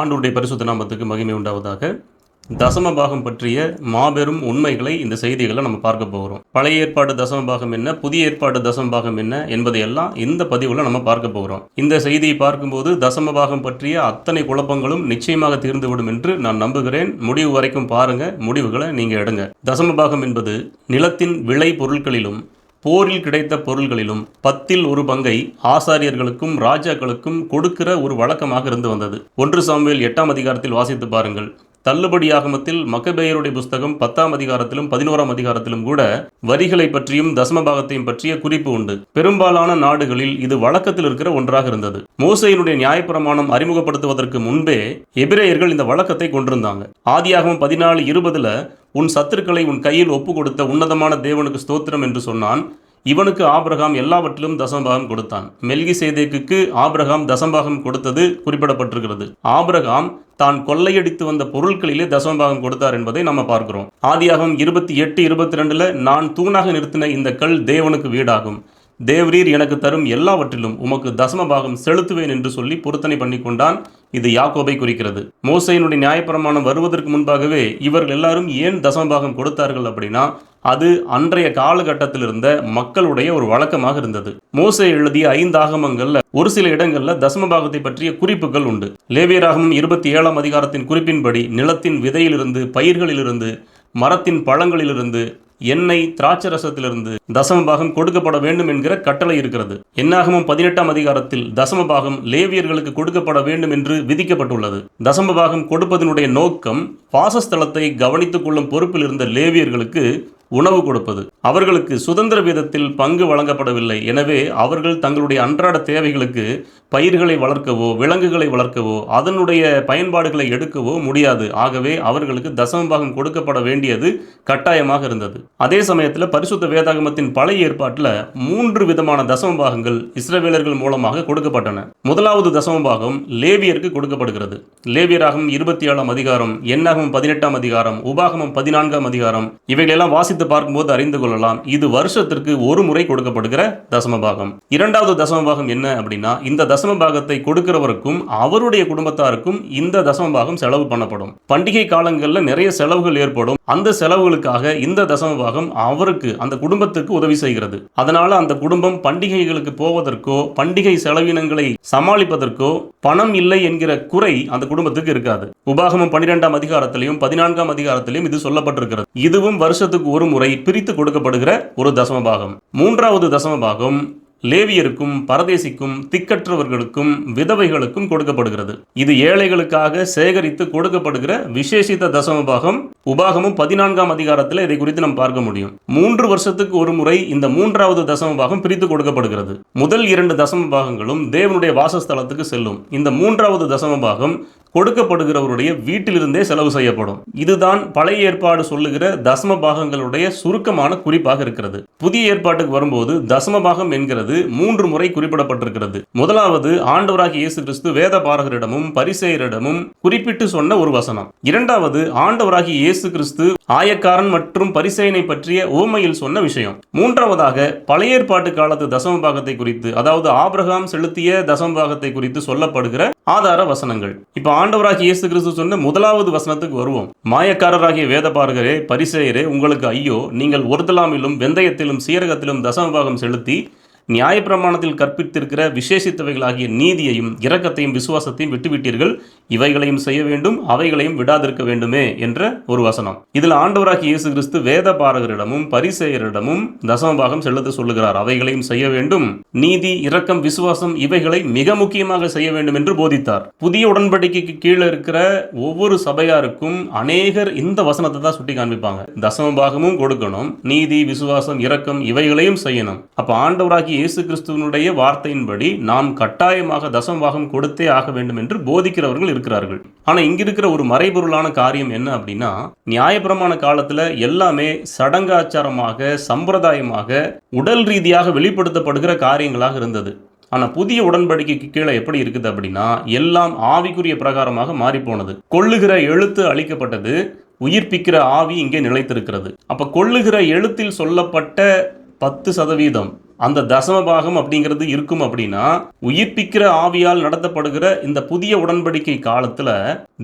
ஆண்டோருடைய பரிசுத்த நாமத்துக்கு மகிமை உண்டாவதாக. தசம பாகம் பற்றிய மாபெரும் உண்மைகளை இந்த செய்திகளை நம்ம பார்க்க போகிறோம் பழைய ஏற்பாடு தசம பாகம் என்ன புதிய ஏற்பாடு தசம பாகம் என்ன என்பதையெல்லாம் இந்த பதிவில் நம்ம பார்க்க போகிறோம் இந்த செய்தியை பார்க்கும்போது தசம பாகம் பற்றிய அத்தனை குழப்பங்களும் நிச்சயமாக தீர்ந்துவிடும் என்று நான் நம்புகிறேன். முடிவு வரைக்கும் பாருங்க முடிவுகளை நீங்க எடுங்க. தசம பாகம் என்பது நிலத்தின் விளை பொருட்களிலும் போரில் கிடைத்த பொருள்களிலும் பத்தில் ஒரு பங்கை ஆசாரியர்களுக்கும் ராஜாக்களுக்கும் கொடுக்கிற ஒரு வழக்கமாக இருந்து வந்தது. ஒன்று சாமுவேல் எட்டாம் அதிகாரத்தில் வாசித்து பாருங்கள். தள்ளுபடி ஆகமத்தில் மக்கபேயருடைய புஸ்தகம் பத்தாம் அதிகாரத்திலும் பதினோராம் அதிகாரத்திலும் கூட வரிகளை பற்றியும் தசமபாகத்தையும் பற்றிய குறிப்பு உண்டு. பெரும்பாலான நாடுகளில் இது வழக்கத்தில் இருக்கிற ஒன்றாக இருந்தது. மோசையினுடைய நியாயப்பிரமாணம் அறிமுகப்படுத்துவதற்கு முன்பே எபிரேயர்கள் இந்த வழக்கத்தை கொண்டிருந்தாங்க. ஆதியாகமம் பதினாலு இருபதுல உன் சத்துருக்களை உன் கையில் ஒப்பு கொடுத்த உன்னதமான தேவனுக்கு ஸ்தோத்திரம் என்று சொன்னான். இவனுக்கு ஆபிரகாம் எல்லாவற்றிலும் தசமபாகம் கொடுத்தான். மெல்கி சேதேக்குக்கு ஆபிரகாம் தசமபாகம் கொடுத்தது குறிப்பிடப்பட்டிருக்கிறது. ஆபிரகாம் தான் கொள்ளையடித்து வந்த பொருட்களிலே தசமபாகம் கொடுத்தார் என்பதை நம்ம பார்க்கிறோம். ஆதியாகம் இருபத்தி எட்டு இருபத்தி ரெண்டுல நான் தூணாக நிறுத்தின இந்த கல் தேவனுக்கு வீடாகும். தேவரீர் எனக்கு தரும் எல்லாவற்றிலும் உமக்கு தசமபாகம் செலுத்துவேன் என்று சொல்லி பொருத்தனை பண்ணி கொண்டான் இது யாக்கோபை குறிக்கிறது. மோசையினுடைய நியாயப்பிரமாணம் வருவதற்கு முன்பாகவே இவர்கள் எல்லாரும் ஏன் தசமபாகம் கொடுத்தார்கள் அப்படின்னா அது அன்றைய காலகட்டத்தில் இருந்த மக்களுடைய ஒரு வழக்கமாக இருந்தது. மோசை எழுதிய ஐந்து ஆகமங்கள்ல ஒரு சில இடங்கள்ல தசமபாகத்தை பற்றிய குறிப்புகள் உண்டு. லேவியராகமம் இருபத்தி ஏழாம் அதிகாரத்தின் குறிப்பின்படி நிலத்தின் விதையிலிருந்து பயிர்களிலிருந்து மரத்தின் பழங்களிலிருந்து எண்ணெய் திராட்சரசத்திலிருந்து தசமபாகம் கொடுக்கப்பட வேண்டும் என்கிற கட்டளை இருக்கிறது. என்னாகமும் பதினெட்டாம் அதிகாரத்தில் தசமபாகம் லேவியர்களுக்கு கொடுக்கப்பட வேண்டும் என்று விதிக்கப்பட்டுள்ளது. தசம பாகம் கொடுப்பதனுடைய நோக்கம் வாசஸ்தலத்தை கவனித்துக் கொள்ளும் பொறுப்பில் இருந்த லேவியர்களுக்கு உணவு கொடுப்பது. அவர்களுக்கு சுதந்திர வீதத்தில் பங்கு வழங்கப்படவில்லை. எனவே அவர்கள் தங்களுடைய அன்றாட தேவைகளுக்கு பயிர்களை வளர்க்கவோ விலங்குகளை வளர்க்கவோ அதனுடைய பயன்பாடுகளை எடுக்கவோ முடியாது. ஆகவே அவர்களுக்கு தசமபாகம் கொடுக்கப்பட வேண்டியது கட்டாயமாக இருந்தது. அதே சமயத்தில் பரிசுத்த வேதாகமத்தின் பழைய ஏற்பாட்டில் மூன்று விதமான தசமபாகங்கள் இஸ்ரவேலர்கள் மூலமாக கொடுக்கப்பட்டன. முதலாவது தசமபாகம் லேவியருக்கு கொடுக்கப்படுகிறது. லேவியராகம் இருபத்தி ஏழாம் அதிகாரம் எண்ணாகவும் பதினெட்டாம் அதிகாரம் உபாகமம் பதினான்காம் அதிகாரம் இவைகளெல்லாம் வாசித்து பார்க்கும்போது அறிந்து கொள்ளலாம். இது வருஷத்திற்கு ஒரு முறை கொடுக்கப்படுகிற தசமபாகம். இரண்டாவது தசமபாகம் என்ன அப்படின்னா இந்த தசமபாகத்தை கொடுக்கிறவருக்கும் அவருடைய குடும்பத்தாருக்கும் இந்த தசமபாகம் செலவு பண்ணப்படும். பண்டிகை காலங்களில் நிறைய செலவுகள் ஏற்படும். அந்த செலவுகளுக்காக இந்த தசமபாகம் அவருக்கு அந்த குடும்பத்துக்கு உதவி செய்கிறது. அதனால அந்த குடும்பம் பண்டிகைகளுக்கு போவதற்கோ பண்டிகை செலவினங்களை சமாளிப்பதற்கோ பணம் இல்லை என்கிற குறை அந்த குடும்பத்துக்கு இருக்காது. உபாகமம் பன்னிரெண்டாம் அதிகாரத்திலையும் பதினான்காம் அதிகாரத்திலையும் இது சொல்லப்பட்டிருக்கிறது. இதுவும் வருஷத்துக்கு ஒரு முறை பிரித்து கொடுக்கப்படுகிற ஒரு தசமபாகம். மூன்றாவது தசமபாகம் லேவியருக்கும் பரதேசிக்கும் திக்கற்றவர்களுக்கும் விதவைகளுக்கும் கொடுக்கப்படுகிறது. இது ஏழைகளுக்காக சேகரித்து கொடுக்கப்படுகிற விசேஷித்த தசமபாகம். உபாகமும் பதினான்காம் அதிகாரத்தில் இதை குறித்து நாம் பார்க்க முடியும். மூன்று வருஷத்துக்கு ஒரு முறை இந்த மூன்றாவது தசமபாகம் பிரித்து கொடுக்கப்படுகிறது. முதல் இரண்டு தசம பாகங்களும் தேவனுடைய வாசஸ்தலத்துக்கு செல்லும். இந்த மூன்றாவது தசமபாகம் கொடுக்கப்படுகிறவருடைய வீட்டிலிருந்தே செலவு செய்யப்படும். இதுதான் பழைய ஏற்பாடு சொல்லுகிற தசம பாகங்களுடைய சுருக்கமான குறிப்பாக இருக்கிறது. புதிய ஏற்பாட்டுக்கு வரும்போது தசம பாகம் என்கிறது மூன்று முறை குறிப்பிடப்பட்டிருக்கிறது. முதலாவது ஆண்டவராகிய இயேசு கிறிஸ்து வேத பாரகரிடமும் பரிசெயரிடமும் குறிப்பிட்டு சொன்ன ஒரு வசனம். இரண்டாவது ஆண்டவராகிய இயேசு கிறிஸ்து ஆயக்காரன் மற்றும் பரிசெயனை பற்றிய ஓமையில் சொன்ன விஷயம். மூன்றாவதாக பழைய ஏற்பாட்டு காலத்து தசம பாகத்தை குறித்து அதாவது ஆபிரகாம் செலுத்திய தசம பாகத்தை குறித்து சொல்லப்படுகிற ஆதார வசனங்கள். இப்ப ஆண்டவராகிய இயேசு கிறிஸ்து சொன்ன முதலாவது வசனத்துக்கு வருவோம். மாயக்காரராகிய வேதபாரகரே பரிசெயரே உங்களுக்கு ஐயோ நீங்கள் ஒருதலாமிலும் வெந்தயத்திலும் சீரகத்திலும் தசமபாகம் செலுத்தி நியாயப்பிரமாணத்தில் கற்பித்திருக்கிற விசேஷித்தவைகளாகிய நீதியையும் இரக்கத்தையும் விசுவாசத்தையும் விட்டுவிட்டீர்கள். இவைகளையும் செய்ய வேண்டும் அவைகளையும் விடாதிருக்க வேண்டுமே என்ற ஒரு வசனம். இதில் ஆண்டவராகி இயேசு கிறிஸ்து வேத பாரகரிடமும் பரிசெயரிடமும் தசமபாகம் செலுத்த சொல்லுகிறார். அவைகளையும் செய்ய வேண்டும். நீதி இரக்கம் விசுவாசம் இவைகளை மிக முக்கியமாக செய்ய வேண்டும் என்று போதித்தார். புதிய உடன்படிக்கைக்கு கீழே இருக்கிற ஒவ்வொரு சபையாருக்கும் அநேகர் இந்த வசனத்தை தான் சுட்டி காண்பிப்பாங்க. தசமபாகமும் கொடுக்கணும் நீதி விசுவாசம் இரக்கம் இவைகளையும் செய்யணும். அப்ப ஆண்டவராகி இயேசு கிறிஸ்துவனுடைய வார்த்தையின்படி நாம் கட்டாயமாக தசமபாகம் கொடுத்தே ஆக வேண்டும் என்று போதிக்கிறவர்கள் இருக்கிறார்கள். ஆனா இங்க இருக்கிற ஒரு மறைபொருளான காரியம் என்ன அப்படின்னா நியாயப்பிரமாண காலத்துல எல்லாமே சடங்காச்சாரமாக சம்பிரதாயமாக உடல் ரீதியாக வெளிப்படுத்தப்படுகிற காரியங்களாக இருந்தது. ஆனா புதிய உடன்படிக்கைக்கு கீழே எப்படி இருக்குது அப்படின்னா எல்லாம் ஆவிக்குரிய பிரகாரமாக மாறிப்போனது. கொள்ளுகிற எழுத்து அளிக்கப்பட்டது உயிர்ப்பிக்கிற ஆவி இங்கே நிலைத்திருக்கிறது. அப்ப கொள்ளுகிற எழுத்தில் சொல்லப்பட்ட பத்து சதவீதம் அந்த தசம பாகம் அப்படிங்கிறது இருக்கும் அப்படின்னா உயிர்ப்பிக்கிற ஆவியால் நடத்தப்படுகிற இந்த புதிய உடன்படிக்கை காலத்துல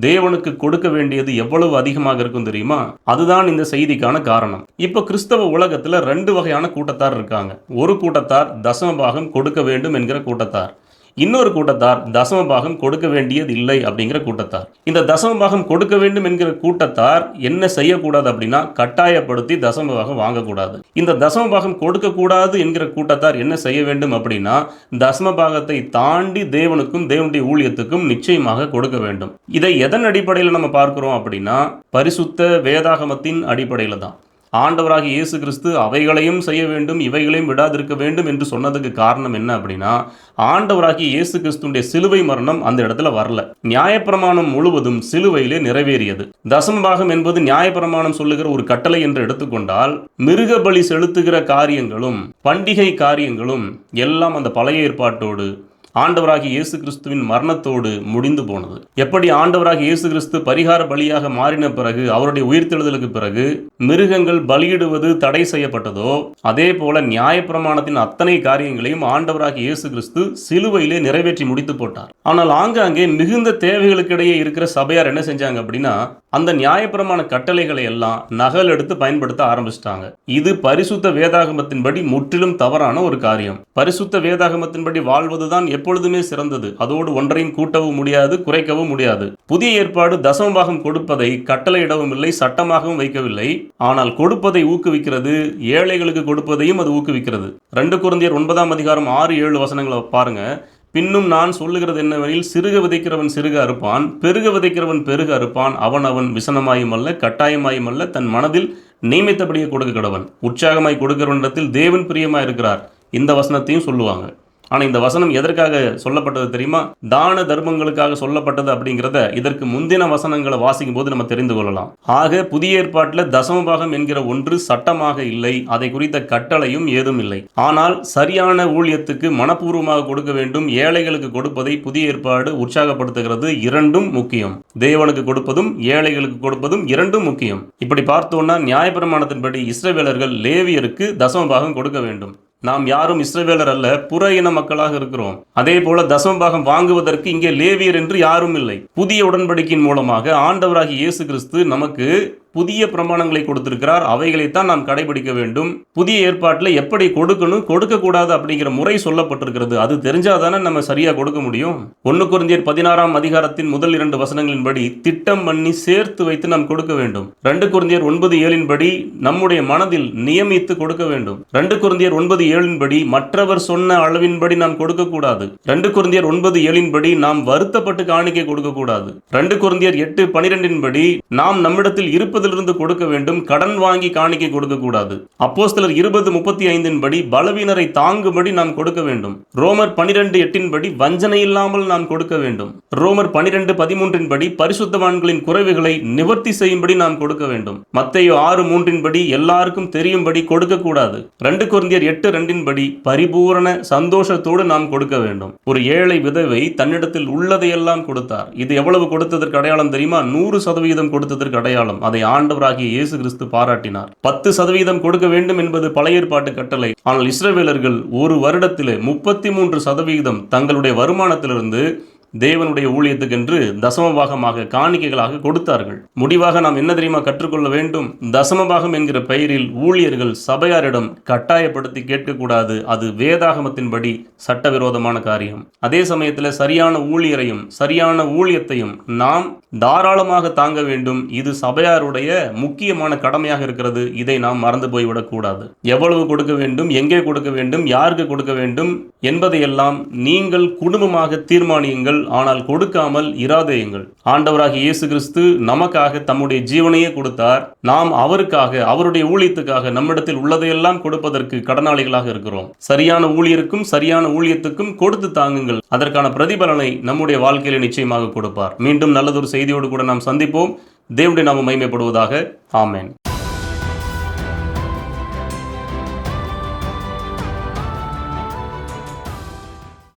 தேவனுக்கு கொடுக்க வேண்டியது எவ்வளவு அதிகமாக இருக்கும் தெரியுமா? அதுதான் இந்த செய்திக்கான காரணம். இப்போ கிறிஸ்தவ உலகத்துல ரெண்டு வகையான கூட்டத்தார் இருக்காங்க. ஒரு கூட்டத்தார் தசம பாகம் கொடுக்க வேண்டும் என்கிற கூட்டத்தார். இன்னொரு கூட்டத்தார் தசம பாகம் கொடுக்க வேண்டியது இல்லை அப்படிங்கிற கூட்டத்தார். இந்த தசம பாகம் கொடுக்க வேண்டும் என்கிற கூட்டத்தார் என்ன செய்யக்கூடாது அப்படின்னா கட்டாயப்படுத்தி தசம பாகம் வாங்கக்கூடாது. இந்த தசம பாகம் கொடுக்கக்கூடாது என்கிற கூட்டத்தார் என்ன செய்ய வேண்டும் அப்படின்னா தசம பாகத்தை தாண்டி தேவனுக்கும் தேவனுடைய ஊழியத்துக்கும் நிச்சயமாக கொடுக்க வேண்டும். இதை எதன் அடிப்படையில் நம்ம பார்க்கிறோம் அப்படின்னா பரிசுத்த வேதாகமத்தின் அடிப்படையில் தான். ஆண்டவராக இயேசு கிறிஸ்து அவைகளையும் செய்ய வேண்டும் இவைகளையும் விடாதிருக்க வேண்டும் என்று சொன்னதுக்கு காரணம் என்ன அப்படின்னா ஆண்டவராகி இயேசு கிறிஸ்துடைய சிலுவை மரணம் அந்த இடத்துல வரல. நியாயப்பிரமாணம் முழுவதும் சிலுவையிலே நிறைவேறியது. தசமபாகம் என்பது நியாயப்பிரமாணம் சொல்லுகிற ஒரு கட்டளை என்று எடுத்துக்கொண்டால் மிருக பலி செலுத்துகிற காரியங்களும் பண்டிகை காரியங்களும் எல்லாம் அந்த பழைய ஏற்பாட்டோடு ஆண்டவராகிய இயேசு கிறிஸ்துவின் மரணத்தோடு முடிந்து போனது. எப்படி ஆண்டவராகிய இயேசு கிறிஸ்து பரிகார பலியாக மாறின பிறகு அவருடைய உயிர்த்தெழுதலுக்கு பிறகு மிருகங்கள் பலியிடுவது தடை செய்யப்பட்டதோ அதே போல நியாயப்பிரமாணத்தின் அத்தனை காரியங்களையும் ஆண்டவராகிய இயேசு கிறிஸ்து சிலுவையிலே நிறைவேற்றி முடித்து போட்டார். ஆனால் ஆங்காங்கே மிகுந்த தேவைகளுக்கிடையே இருக்கிற சபையார் என்ன செஞ்சாங்க அப்படின்னா அந்த நியாயப்பிரமாண கட்டளைகளை எல்லாம் நகல் எடுத்து பயன்படுத்த ஆரம்பிச்சிட்டாங்க. இது பரிசுத்த வேதாகமத்தின்படி முற்றிலும் தவறான ஒரு காரியம். பரிசுத்த வேதாகமத்தின்படி வாழ்வதுதான் எப்பொழுதுமே சிறந்தது. அதோடு ஒன்றையும் கூட்டவும் முடியாது குறைக்கவும் முடியாது. புதிய ஏற்பாடு தசமபாகம் கொடுப்பதை கட்டளையிடவும் இல்லை சட்டமாகவும் வைக்கவில்லை. ஆனால் கொடுப்பதை ஊக்குவிக்கிறது ஏழைகளுக்கு கொடுப்பதையும் அது ஊக்குவிக்கிறது. ரெண்டு குழந்தையர் ஒன்பதாம் அதிகாரம் ஆறு ஏழு வசனங்களை பாருங்க. பின்னும் நான் சொல்லுகிறது என்னவெனில் சிறுக விதைக்கிறவன் சிறுக அறுப்பான் பெருக விதைக்கிறவன் பெருக அறுப்பான். அவன் அவன் விசனமாயும் அல்ல கட்டாயமாயும் அல்ல தன் மனதில் நியமித்தபடியே கொடுக்க கடவன். உற்சாகமாய் கொடுக்கிறவனிடத்தில் தேவன் பிரியமாய் இருக்கிறார். இந்த வசனத்தையும் சொல்லுவாங்க. ஆனால் இந்த வசனம் எதற்காக சொல்லப்பட்டது தெரியுமா? தான தர்மங்களுக்காக சொல்லப்பட்டது அப்படிங்கிறத இதற்கு முந்தின வசனங்களை வாசிக்கும் போது நம்ம தெரிந்து கொள்ளலாம். ஆக புதிய ஏற்பாட்டில் தசமபாகம் என்கிற ஒன்று சட்டமாக இல்லை. அதை குறித்த கட்டளையும் ஏதும் இல்லை. ஆனால் சரியான ஊழியத்துக்கு மனப்பூர்வமாக கொடுக்க வேண்டும். ஏழைகளுக்கு கொடுப்பதை புதிய ஏற்பாடு உற்சாகப்படுத்துகிறது. இரண்டும் முக்கியம். தேவனுக்கு கொடுப்பதும் ஏழைகளுக்கு கொடுப்பதும் இரண்டும் முக்கியம். இப்படி பார்த்தோம்னா நியாயப்பிரமாணத்தின்படி இஸ்ரவேலர்கள் லேவியருக்கு தசமபாகம் கொடுக்க வேண்டும். நாம் யாரும் இஸ்ரவேலர் அல்ல புற இன மக்களாக இருக்கிறோம். அதே போல தசமபாகம் வாங்குவதற்கு இங்கே லேவியர் என்று யாரும் இல்லை. புதிய உடன்படிக்கையின் மூலமாக ஆண்டவராகி இயேசு கிறிஸ்து நமக்கு புதிய பிரமாணங்களை கொடுத்திருக்கிறார். அவைகளைத்தான் நாம் கடைபிடிக்க வேண்டும். புதிய ஏற்பாட்டில் எப்படி கொடுக்கணும் கொடுக்க கூடாது அப்படிங்கிற முறை சொல்லப்பட்டிருக்கிறது. அது தெரிஞ்சாதானே நம்ம சரியா கொடுக்க முடியும். ஒன்று குருந்தியர் பதினாறாம் அதிகாரத்தின் முதல் இரண்டு வசனங்களின்படி திட்டம் பண்ணி சேர்த்து வைத்து நாம் கொடுக்க வேண்டும். ரெண்டு குருந்தியர் ஒன்பது ஏழின்படி நம்முடைய மனதில் நியமித்து கொடுக்க வேண்டும். ரெண்டு குருந்தியர் ஒன்பது ஏழின்படி மற்றவர் சொன்ன அளவின்படி நாம் கொடுக்க கூடாது ரெண்டு குறைந்தியர் ஒன்பது ஏழின்படி நாம் வருத்தப்பட்டு காணிக்கை கொடுக்கக்கூடாது. ரெண்டு குருந்தியர் எட்டு பனிரெண்டின்படி நாம் நம்மிடத்தில் இருப்பது இருந்து கொடுக்க வேண்டும் கடன் வாங்கி காணிக்கை கொடுக்கக்கூடாது அப்போஸ்தலர் இருபது முப்பத்தி ஐந்தின் படி பலவீனரை தாங்கும்படி நாம் கொடுக்க வேண்டும். ரோமர் பனிரெண்டு எட்டின்படி வஞ்சனை இல்லாமல் நாம் கொடுக்க வேண்டும். ரோமர் பனிரெண்டு பதிமூன்றின் படி பரிசுத்தவான்களின் குறைவுகளை நிவர்த்தி செய்யும்படி நாம் கொடுக்க வேண்டும். மத்தையோ ஆறு மூன்றின்படி எல்லாருக்கும் தெரியும்படி கொடுக்கக்கூடாது ரெண்டு குருந்தியர் எட்டு ரெண்டின் படி பரிபூரண சந்தோஷத்தோடு நாம் கொடுக்க வேண்டும். ஒரு ஏழை விதவை தன்னிடத்தில் உள்ளதையெல்லாம் கொடுத்தார். இது எவ்வளவு கொடுத்ததற்கு அடையாளம் தெரியுமா? நூறு சதவீதம் கொடுத்ததற்கு அடையாளம். அதை ஆண்டவராகிய இயேசு கிறிஸ்து பாராட்டினார். பத்து சதவீதம் கொடுக்க வேண்டும் என்பது பழைய ஏற்பாட்டு கட்டளை. ஆனால் இஸ்ரவேலர்கள் ஒரு வருடத்திலே முப்பத்தி மூன்று சதவீதம் தங்களுடைய வருமானத்திலிருந்து தேவனுடைய ஊழியத்துக்கென்று தசமபாகமாக காணிக்கைகளாக கொடுத்தார்கள். முடிவாக நாம் என்ன தெரியுமா கற்றுக்கொள்ள வேண்டும்? தசமபாகம் என்கிற பெயரில் ஊழியர்கள் சபையாரிடம் கட்டாயப்படுத்தி கேட்கக்கூடாது. அது வேதாகமத்தின்படி சட்டவிரோதமான காரியம். அதே சமயத்தில் சரியான ஊழியரையும் சரியான ஊழியத்தையும் நாம் தாராளமாக தாங்க வேண்டும். இது சபையாருடைய முக்கியமான கடமையாக இருக்கிறது. இதை நாம் மறந்து போய்விடக்கூடாது எவ்வளவு கொடுக்க வேண்டும்? எங்கே கொடுக்க வேண்டும்? யாருக்கு கொடுக்க வேண்டும்? என்பதையெல்லாம் நீங்கள் குடும்பமாக தீர்மானியுங்கள். ஆனால் கொடுக்காமல் இராதேயுங்கள். ஆண்டவராகிய இயேசு கிறிஸ்து நமக்காக தம்முடைய ஜீவனையே கொடுத்தார். நாம் அவருக்காக அவருடைய ஊழியத்துக்காக நம்மிடத்தில் உள்ளதையெல்லாம் கொடுப்பதற்கு கடனாளிகளாக இருக்கிறோம். சரியான ஊழியருக்கும் சரியான ஊழியத்துக்கும் கொடுத்து தாங்குங்கள். அதற்கான பிரதிபலனை நம்முடைய வாழ்க்கையில நிச்சயமாக கொடுப்பார். மீண்டும் நல்லதொரு செய்தியோடு கூட நாம் சந்திப்போம். தேவனுடைய நாம மைமைப்படுவதாக ஆமேன்.